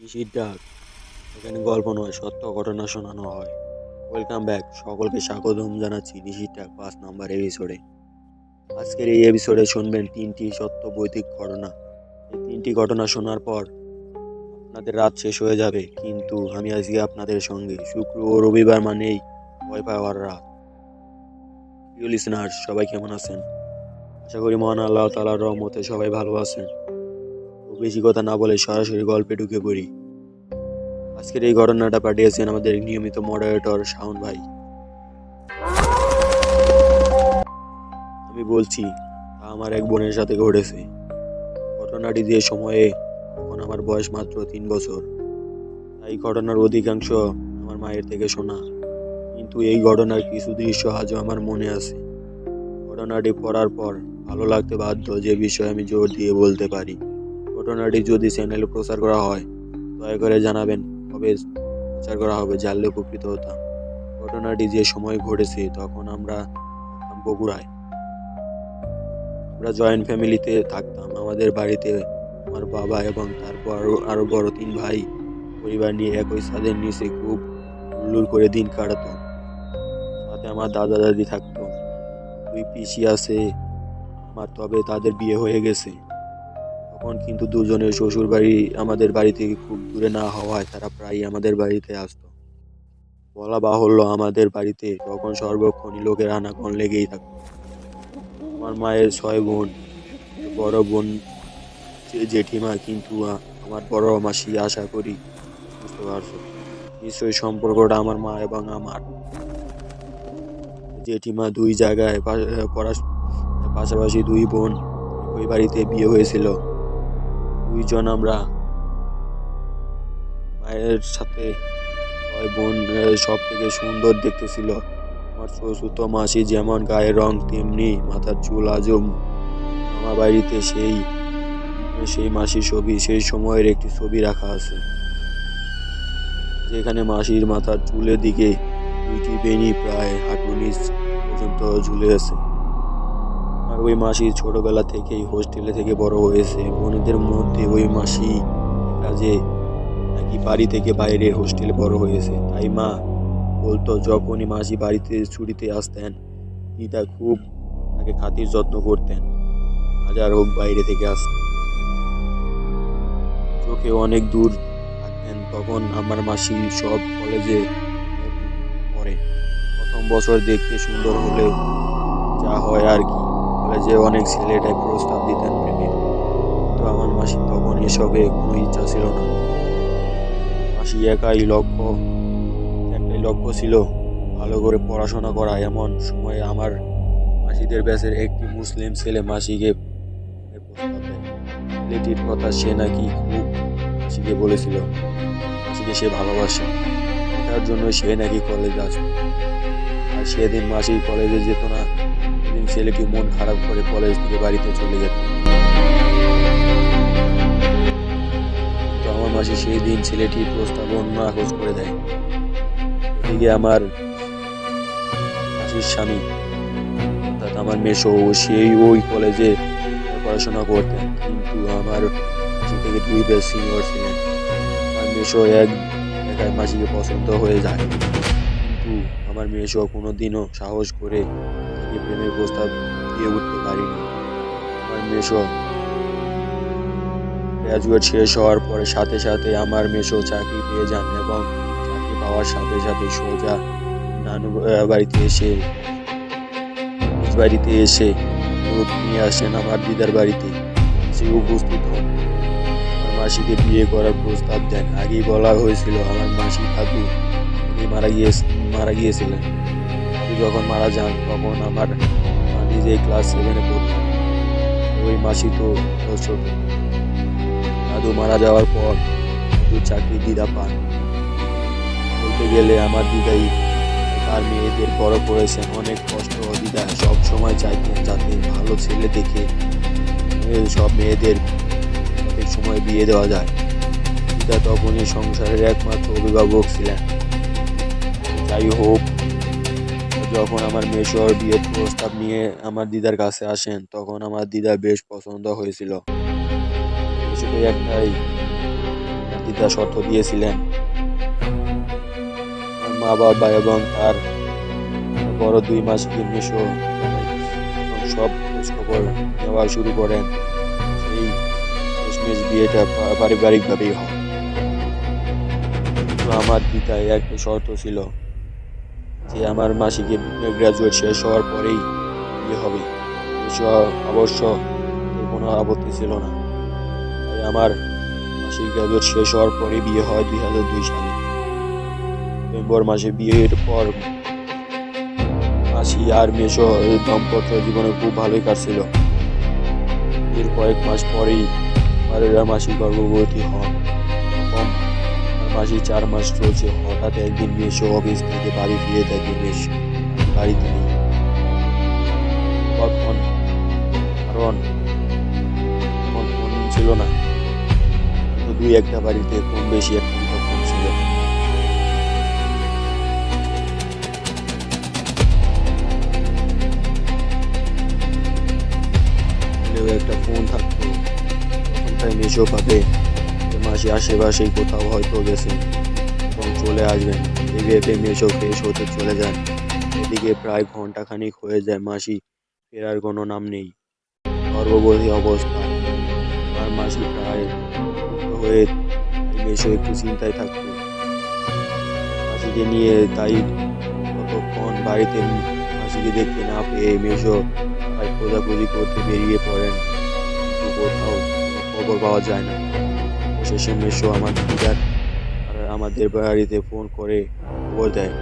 কৃষির ডাক। এখানে গল্প নয়, সত্য ঘটনা শোনানো হয়। ওয়েলকাম ব্যাক সকলকে স্বাগতম জানাচ্ছি নিশির ডাক পাঁচ নাম্বার এপিসোডে আজকের এই এপিসোডে শুনবেন তিনটি সত্য বৈদিক ঘটনা। এই তিনটি ঘটনা শোনার পর আপনাদের রাত শেষ হয়ে যাবে। কিন্তু আমি আজকে আপনাদের সঙ্গে শুক্র ও রবিবার মানেই ভয় পাওয়ার রাত। প্রিয় লিসনার সবাই কেমন আছেন? আশা করি মহান আল্লাহ তালার রহমতে সবাই ভালো আছেন। বেশি কথা না বলে সরাসরি গল্পে ঢুকে পড়ি। আজকের এই ঘটনাটা পাঠিয়েছেন আমাদের নিয়মিত মডারেটর শাওন ভাই। আমি বলছি তা আমার এক বোনের সাথে ঘটেছে। ঘটনাটি যে সময়ে, তখন আমার বয়স মাত্র তিন বছর। তাই ঘটনার অধিকাংশ আমার মায়ের থেকে শোনা। কিন্তু এই ঘটনার কিছু দৃশ্য আজও আমার মনে আছে। ঘটনাটি পড়ার পর ভালো লাগতে বাধ্য যে বিষয়ে আমি জোর দিয়ে বলতে পারি। ঘটনাটি যদি চ্যানেলে প্রচার করা হয়, দয়া করে জানাবেন কবে প্রচার করা হবে জানলে উপকৃত হতাম। ঘটনাটি যে সময় ঘটেছে, তখন আমরা বগুড়ায়। আমরা জয়েন্ট ফ্যামিলিতে থাকতাম, আমাদের বাড়িতে আমার বাবা এবং তারপর আরও আরও বড় তিন ভাই। পরিবার নিয়ে একই ছাদের নিচে খুব হুল্লোড় করে দিন কাটাতো সাথে আমার দাদা দাদি থাকতো। দুই পিসি আছে, আমার তবে তাদের বিয়ে হয়ে গেছে। তখন কিন্তু দুজনের শ্বশুর বাড়ি আমাদের বাড়ি থেকে খুব দূরে না হওয়ায় তারা প্রায়ই আমাদের বাড়িতে আসতো। বলা বাহুল্য আমাদের বাড়িতে তখন সর্বক্ষণই লোকের আনাগোন লেগেই থাকতো। আমার মায়ের ছয় বোন, বড় বোন জেঠিমা কিন্তু আমার বড় মাসি আশা করি বুঝতে পারছ। নিশ্চয়ই সম্পর্কটা আমার মা এবং আমার। জেঠিমা দুই জায়গায় পাশাপাশি দুই বোন ওই বাড়িতে বিয়ে হয়েছিল। দুইজন আমরা মায়ের সাথে বোন সব থেকে সুন্দর দেখতে ছিল আমার শ্বশুর মাসি যেমন গায়ের রং তেমনি, মাথার চুল আজও আমার বাড়িতে সেই সেই মাসির ছবি, সেই সময়ের একটি ছবি রাখা আছে। যেখানে মাসির মাথার চুলের দিকে দুইটি বেনি প্রায় হাঁটু নিচ পর্যন্ত ঝুলে আছে। ওই মাসি ছোটবেলা থেকেই হোস্টেলে থেকে বড় হয়েছে। বোনদের মধ্যে ওই মাসি কাজে নাকি বাড়ি থেকে বাইরে হোস্টেলে বড় হয়েছে। তাই মা বলতো, যখনই মাসি বাড়িতে ছুটিতে আসতেন দিদা খুব তাকে খাতির যত্ন করতেন। হাজার হোক বাইরে থেকে আসতেন চোখে অনেক দূর থাকতেন, তখন আমার মাসি সব কলেজে পড়ে। প্রথম বছর দেখতে সুন্দর হলেও যা হয় আর কি। কলেজে অনেক ছেলেটাই প্রস্তাব দিতেন প্রেমের কিন্তু আমার মাসি তখন এসবে কোনো ইচ্ছা ছিল না। মাসি একাই লক্ষ্য একটাই লক্ষ্য ছিল ভালো করে পড়াশোনা করা। এমন সময় আমার মাসিদের ব্যাচের একটি মুসলিম ছেলে মাসিকে ছেলেটির কথা সে নাকি খুব মাসিকে বলেছিল। মাসিকে সে ভালোবাসে। এটার জন্য সে নাকি কলেজে আসবে। আর সেদিন মাসি কলেজে যেত না। ছেলেটি মন খারাপ করে কলেজ থেকে বাড়িতে চলে যেত। তো আমার মাসি সেই দিন ছেলেটির প্রস্তাব অন্য নাকচ করে দেয়। এদিকে আমার মাসির স্বামী, অর্থাৎ আমার মেসো সেই ওই কলেজে পড়াশোনা করতেন। কিন্তু আমার মাসি থেকে দুই বেশ সিনিয়র ছিলেন। আমার মেসো এক একাই মাসিকে পছন্দ হয়ে যায়। কিন্তু আমার মেসো কোনোদিনও সাহস করে তাকে প্রেমের প্রস্তাব দিয়ে উঠতে পারিনি। আমার মেসো গ্র্যাজুয়েট শেষ হওয়ার পরে সাথে সাথে আমার মেসো চাকরি পেয়ে যান এবং চাকরি পাওয়ার সাথে সাথে সোজা নানু বাড়িতে এসে বাড়িতে এসে নিয়ে আসেন আমার দিদার বাড়িতে। সে উপস্থিত হন। আমার মাসিকে বিয়ে করার প্রস্তাব দেন। আগেই বলা হয়েছিল, আমার মাসি উনি মারা গিয়ে মারা গিয়েছিলেন। দাদু যখন মারা যান, তখন আমার নিজেই ক্লাস সেভেনে পড়তেন ওই মাসি তো ছোট দাদু মারা যাওয়ার পর দু চাকরি দিদা পান। বলতে গেলে আমার দিদাই তার মেয়েদের বড় করেছেন। অনেক কষ্ট দিদা সব সময় চাইতেন যাতে ভালো ছেলে দেখে সব মেয়েদের সঠিক সময় বিয়ে দেওয়া যায়। দিদা তখনই সংসারের একমাত্র অভিভাবক ছিলেন। যাই হোক যখন আমার মেশোর বিয়ের প্রস্তাব নিয়ে আমার দিদার কাছে আসেন, তখন আমার দিদা বেশ পছন্দ হয়েছিল। একটাই, দিদা শর্ত দিয়েছিলেন। মা বাবা এবং তার বড় দুই মাস মেশো সব খবর নেওয়া শুরু করেন, সেই শেষমেশ বিয়েটা পারিবারিকভাবেই হয়। আমার দিদায় একটা শর্ত ছিল যে আমার মাসিকে গ্র্যাজুয়েট শেষ হওয়ার পরেই বিয়ে হবে। অবশ্য কোনো আপত্তি ছিল না। তাই আমার মাসির গ্রাজুয়েট শেষ হওয়ার পরে বিয়ে হয় দুই হাজার দুই সালে। নভেম্বর মাসে বিয়ের পর মাসি আর মেশো দম্পত্য জীবনে খুব ভালোই কাটছিল। এর কয়েক মাস পরেই পারেরা মাসি গর্ভবতী হন। মাসি চার মাস চলছে, হঠাৎ একদিন মেশো অফিস থেকে বাড়ি ফিরে দেখে বেশ বাড়িতে নেই। তখন কারণ ফোন ছিল না। দুই একটা বাড়িতে কম বেশি একটা ফোন ছিল। একটা ফোন থাকতো। তখন পাবে মাসি আশেপাশেই কোথাও হয়তো গেছে এবং চলে আসবেন। ভেবে মেশো ফ্রেশ হতে চলে যান। এদিকে প্রায় ঘন্টাখানিক হয়ে যায় মাসি ফেরার কোনো নাম নেই। গর্ভবতী অবস্থায় আর মাসি প্রায় হয়ে মেশো একটু চিন্তায় থাকতো। মাসিকে নিয়ে তাই কতক্ষণ বাড়িতে মাসিকে দেখতে না পেয়ে তাই খোঁজাখুঁজি করতে বেরিয়ে পড়েন। কোথাও খবর পাওয়া যায় না। অবশেষে মেশো আমার দিদার আমাদের বাড়িতে ফোন করে খবর দেয়।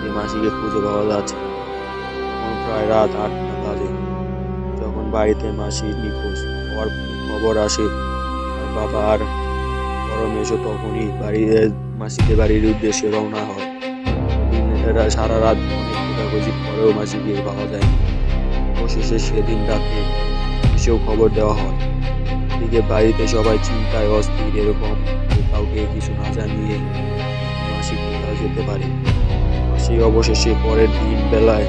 যে মাসিকে খুঁজে পাওয়া যাচ্ছে তখন প্রায় রাত আটটা বাজে। যখন বাড়িতে মাসি নিখোঁজ হওয়ার খবর আসে আর বাবা আর বড় মেশো তখনই বাড়িতে মাসিদের বাড়ির উদ্দেশ্যে রওনা হয়। সারা রাত খোঁজাখুঁজি পরেও মাসিকে পাওয়া যায় অবশেষে সেদিন রাতে এসেও খবর দেওয়া হয়। এদিকে বাড়িতে সবাই চিন্তায়, অস্থির, এরকম কাউকে কিছু না জানিয়ে মাসি কোথাও যেতে পারে। মাসি অবশেষে পরের দিন বেলায়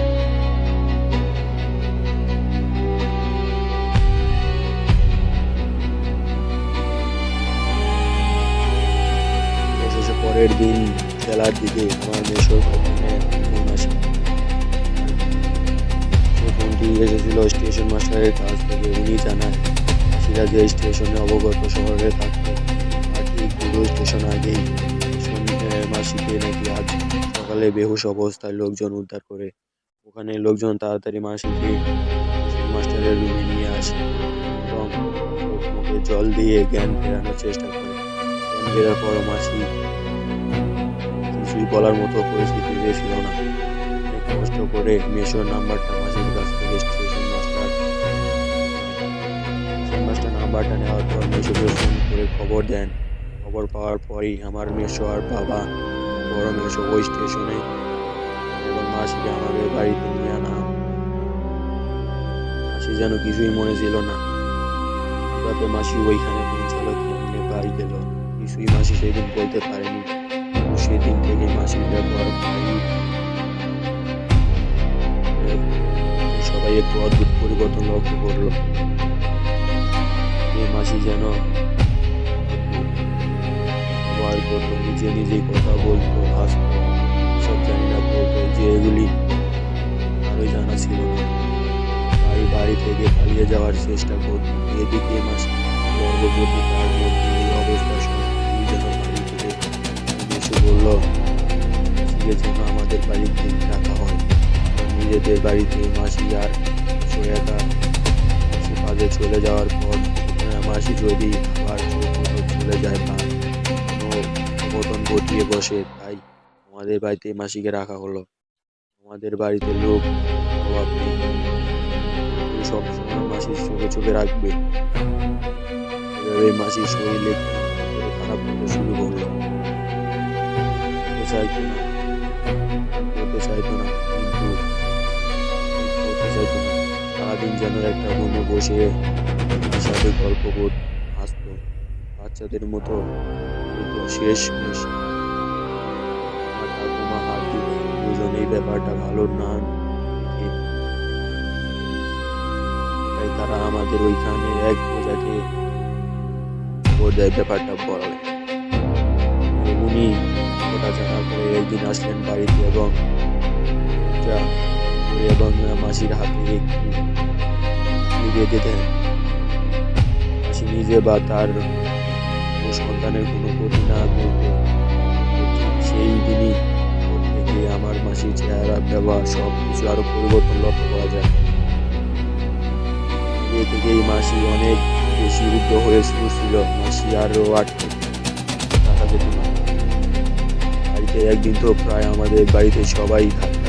পরের দিন বেলার দিকে আমার মেশোর ফোনে আসে এসেছিল স্টেশন মাস্টারের কাছ থেকে, উনি জানান মাসিরা যে স্টেশনে অবগত শহরে থাকতো। আর ঠিক স্টেশন আগেই। মাসিকে নাকি আজ সকালে বেহুশ অবস্থায় লোকজন উদ্ধার করে। ওখানে লোকজন তাড়াতাড়ি মাসিকে মাস্টারের রুমে নিয়ে আসে এবং মুখে জল দিয়ে জ্ঞান ফেরানোর চেষ্টা করে। জ্ঞান ফেরার পর মাসি কিছুই বলার মতো পরিস্থিতিতে ছিল না। কষ্ট করে মেশোর নাম্বারটা মাসির কাছ থেকে মাস্টার নাম্বারটা নেওয়ার পর মেশোকে ফোন করে খবর দেন। খবর পাওয়ার পরই আমার মেশো আর বাবা বড় মেশো ওই স্টেশনে এবং মাসিকে আমাদের বাড়িতে নিয়ে আনা। মাসি যেন কিছুই মনে ছিল না। যাতে মাসি ওইখানে পৌঁছালো কেমনে বাড়ি গেল কিছুই মাসি সেদিন বলতে পারেনি। সেদিন থেকে মাসির ব্যবহার প্রায়ই সবাই একটু অদ্ভুত পরিবর্তন লক্ষ্য করল। মাসি যেন ব্যবহার করতো নিজে নিজেই কথা বলতো, হাসতো, সব জানি না বলতো, যে এগুলি কারোই জানা ছিল তাই বাড়ি থেকে পালিয়ে যাওয়ার চেষ্টা করতো। এদিকে মাসি গর্ভবতী, তার মধ্যে এই অবস্থা সত্যিই যেন বাড়ি থেকে এসে বলল মাসিকে যেন আমাদের বাড়িতে রাখা হয়। নিজেদের বাড়িতে মাসি আর সোয়াকা কাজে চলে যাওয়ার পর আহ, মাসি যদি আবার চলে যায় বা কোনো অঘটন ঘটিয়ে বসে তাই আমাদের বাড়িতে মাসিকে রাখা হলো। আমাদের বাড়িতে লোক নেই। সবসময় মাসির চোখে চোখে রাখবে। এভাবে মাসির শরীরে খারাপ হতে শুরু করল চাইতো না। করতে চাইতো না। কিন্তু করতে চাইতো না। সারাদিন যেন একটা রুমে বসে সাথে গল্প কর হাসতো। বাচ্চাদের মতো শেষ মেশ। ঠাকুমা হাত ব্যাপারটা ভালো না। তাই তারা আমাদের ওইখানে এক খবর দেয় ব্যাপারটা বলে উনি কথা জানার পরে একদিন আসলেন বাড়িতে এবং যা এবং মাসির হাতে ফুল বেঁধে নিজে বা তার সন্তানের কোনো ক্ষতি না করতে সেই দিনই থেকে আমার মাসির চেহারা, ব্যবহার সব কিছু আরও পরিবর্তন লক্ষ্য করা যায়। এ থেকেই মাসি অনেক বেশি উগ্র হয়ে শুরু মাসি আরও আটকে যেত না বাড়িতে একদিন তো প্রায় আমাদের বাড়িতে সবাই থাকে